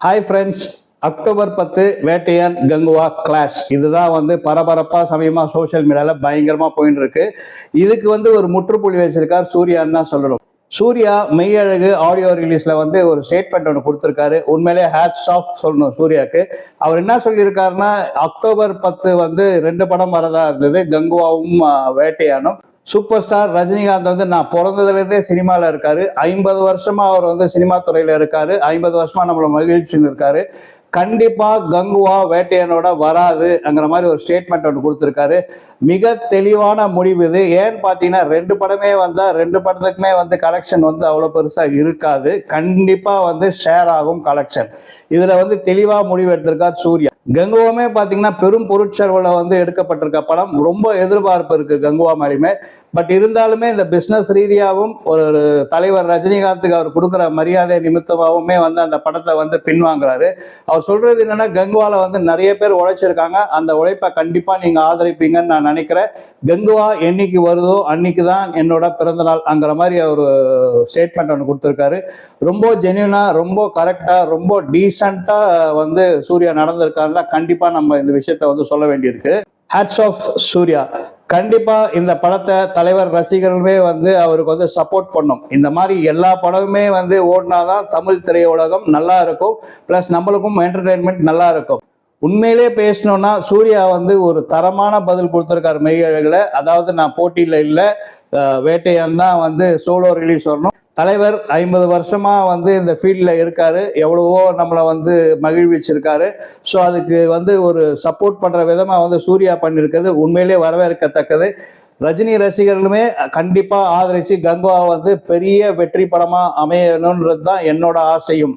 Hi friends October பத்து வேட்டையான் Kanguva clash இதுதான் வந்து பரபரப்பாக சமயமாக சோஷியல் மீடியாவில் பயங்கரமாக போயின்னு இருக்கு இதுக்கு வந்து ஒரு முற்றுப்புள்ளி வச்சிருக்கார் சூர்யான்னு தான் சொல்லணும். சூர்யா மெய்யழகு ஆடியோ ரிலீஸ்ல வந்து ஒரு ஸ்டேட்மெண்ட் ஒன்று கொடுத்துருக்காரு. உண்மையிலே ஹேட்ஸ் ஆஃப் சொல்லணும் சூர்யாக்கு. அவர் என்ன சொல்லியிருக்காருன்னா அக்டோபர் பத்து வந்து ரெண்டு படம் வரதா இருந்தது கங்குவாவும் வேட்டையானும் சூப்பர் ஸ்டார் ரஜினிகாந்த் வந்து நான் பிறந்ததுலேருந்தே சினிமாவில் இருக்காரு. ஐம்பது வருஷமா அவர் வந்து சினிமா துறையில் இருக்காரு. ஐம்பது வருஷமா நம்மளை மகிழ்ச்சின்னு இருக்காரு. கண்டிப்பா கங்குவா வேட்டையனோட வராதுங்கிற மாதிரி ஒரு ஸ்டேட்மெண்ட் ஒன்று கொடுத்துருக்காரு. மிக தெளிவான முடிவு இது. ஏன்னு பார்த்தீங்கன்னா ரெண்டு படமே வந்தால் ரெண்டு படத்துக்குமே வந்து கலெக்ஷன் வந்து அவ்வளோ பெருசாக இருக்காது. கண்டிப்பாக வந்து ஷேர் ஆகும் கலெக்ஷன் இதில் வந்து தெளிவாக முடிவு எடுத்திருக்கார் சூர்யா. கங்குவாமே பார்த்தீங்கன்னா பெரும் பொருட்செலவில் வந்து எடுக்கப்பட்டிருக்க படம். ரொம்ப எதிர்பார்ப்பு இருக்கு கங்குவா மேலேயுமே. பட் இருந்தாலுமே இந்த பிஸ்னஸ் ரீதியாகவும் ஒரு தலைவர் ரஜினிகாந்துக்கு அவர் கொடுக்குற மரியாதை நிமித்தமாகவுமே வந்து அந்த படத்தை வந்து பின்வாங்குறாரு. அவர் சொல்றது என்னன்னா கங்குவால வந்து நிறைய பேர் உழைச்சிருக்காங்க. அந்த உழைப்பை கண்டிப்பா நீங்க ஆதரிப்பீங்கன்னு நான் நினைக்கிறேன். கங்குவா என்னைக்கு வருதோ அன்னைக்கு தான் என்னோட பிறந்த நாள்ங்கிற மாதிரி அவர் ஸ்டேட்மெண்ட் ஒன்று கொடுத்துருக்காரு. ரொம்ப ஜென்யூனா ரொம்ப கரெக்டா ரொம்ப டீசெண்டா வந்து சூர்யா நடந்திருக்காருல கண்டிப்பா நம்ம இந்த விஷயத்த வந்து சொல்ல வேண்டியிருக்கு. ஹேட்ஸ் ஆஃப் சூர்யா கண்டிப்பா இந்த படத்தை தலைவர் ரசிகர்களுமே வந்து அவருக்கு வந்து சப்போர்ட் பண்ணும். இந்த மாதிரி எல்லா படமுமே வந்து ஓடினாதான் தமிழ் திரையுலகம் நல்லா இருக்கும். ப்ளஸ் நம்மளுக்கும் என்டர்டெயின்மெண்ட் நல்லா இருக்கும். உண்மையிலே பேசணும்னா சூர்யா வந்து ஒரு தரமான பதில் கொடுத்துருக்காரு மெய்யழகில். அதாவது நான் போட்டியில் இல்லை. வேட்டையான் தான் வந்து சோலோ ரிலீஸ் வரணும். தலைவர் ஐம்பது வருஷமா வந்து இந்த ஃபீல்டில் இருக்காரு. எவ்வளவோ நம்மளை வந்து மகிழ்விச்சிருக்காரு. ஸோ அதுக்கு வந்து ஒரு சப்போர்ட் பண்ற விதமா வந்து சூர்யா பண்ணியிருக்கிறது உண்மையிலே வரவேற்கத்தக்கது. ரஜினி ரசிகர்களுமே கண்டிப்பா ஆதரிச்சு கங்குவா வந்து பெரிய வெற்றி படமா அமையணுன்றது தான் என்னோட ஆசையும்.